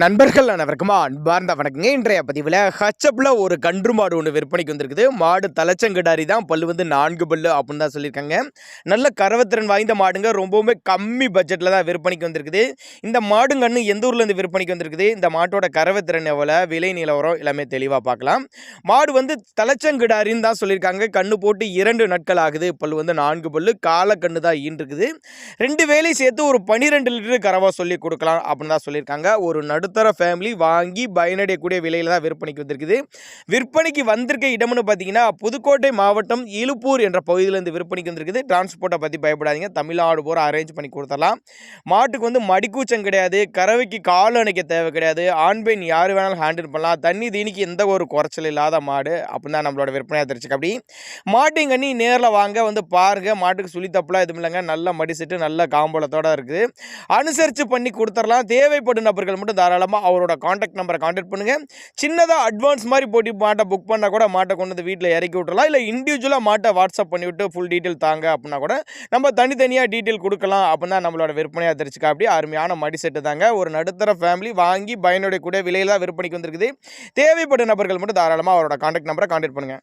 நண்பர்கள் அனைவருக்குமா அன்பார்ந்த வணக்கங்க. இன்றைய பதிவில் ஹச்சப்பில் ஒரு கன்று மாடு ஒன்று விற்பனைக்கு வந்திருக்குது. மாடு தலைச்சங்கடாரி தான். பல்லு வந்து நான்கு பல்லு அப்படின்னு தான் சொல்லியிருக்காங்க. நல்ல கரவத்திறன் வாய்ந்த மாடுங்க. ரொம்பவுமே கம்மி பட்ஜெட்டில் தான் விற்பனைக்கு வந்திருக்குது. இந்த மாடுங்கன்னு எந்த ஊர்லேருந்து விற்பனைக்கு வந்திருக்குது? இந்த மாட்டோட கரவத்திறன் எவ்வளோ விலை நிலவரம் எல்லாமே தெளிவாக பார்க்கலாம். மாடு வந்து தலைச்சங்கிடாரின்னு தான் சொல்லியிருக்காங்க. கண்ணு போட்டு இரண்டு நாட்கள் ஆகுது. பல்லு வந்து நான்கு பல்லு. காலக்கண்ணு தான் ஈன்றுக்குது. ரெண்டு வேலையும் சேர்த்து ஒரு பன்னிரெண்டு லிட்டர் கரவாக சொல்லி கொடுக்கலாம் அப்படின்னு தான் சொல்லியிருக்காங்க. ஒரு நடுத்தர ஃபேமிலி வாங்கி பயனடையக்கூடிய விலையில் தான் விற்பனைக்கு வந்திருக்குது. விற்பனைக்கு வந்திருக்க இடம்னு பார்த்தீங்கன்னா புதுக்கோட்டை மாவட்டம் இலுப்பூர் என்ற பகுதியிலேருந்து விற்பனைக்கு வந்திருக்குது. டிரான்ஸ்போர்ட்டை பற்றி பயப்படாதீங்க. தமிழ்நாடு போகிற அரேஞ்ச் பண்ணி கொடுத்துடலாம். மாட்டுக்கு வந்து மடிக்கூச்சம் கிடையாது. கறவைக்கு கால் அணைக்க தேவை கிடையாது. ஆண் பெண் யார் வேணாலும் ஹேண்டில் பண்ணலாம். தண்ணி தீனிக்கு எந்த ஒரு குறைச்சல் இல்லாத மாடு அப்படின்னு தான் நம்மளோட விற்பனையாக தெரிச்சுக்க அப்படி மாட்டையும் கண்ணி நேரில் வாங்க வந்து பாருங்கள் மாட்டுக்கு சுழி தப்புலாம் எதுவும் இல்லைங்க. நல்ல மடி செட்டு நல்ல காம்பளத்தோடு இருக்குது. அனுசரித்து பண்ணி கொடுத்துடலாம். தேவைப்படும் நபர்கள் மட்டும் தாராளமாக அவரோட காண்டாக்ட் நம்பரை காண்டாக்ட் பண்ணுங்கள் சின்னதாக அட்வான்ஸ் மாதிரி போட்டி மாட்டை புக் பண்ணால் கூட மாட்டை கொண்டு வந்து வீட்டில் இறக்கி விட்டுறலாம். இல்லை இண்டிவிஜுவலாக மாட்டை வாட்ஸ்அப் பண்ணிவிட்டு ஃபுல் டீட்டெயில் தாங்க அப்படின்னா கூட நம்ம தனித்தனியாக டீட்டெயில் கொடுக்கலாம் அப்படின்னா நம்மளோட விற்பனையாக தெரிச்சுக்கா அப்படி அருமையான மடி செட்டு தாங்க. ஒரு நடுத்தர ஃபேமிலி வாங்கி பயனுடைய கூட விலையில் தான் விற்பனைக்கு வந்திருக்குது. தேவைப்படும் நபர்கள் மட்டும் தாராளமாக அவரோட காண்டாக்ட் நம்பரை காண்டாக்ட் பண்ணுங்கள்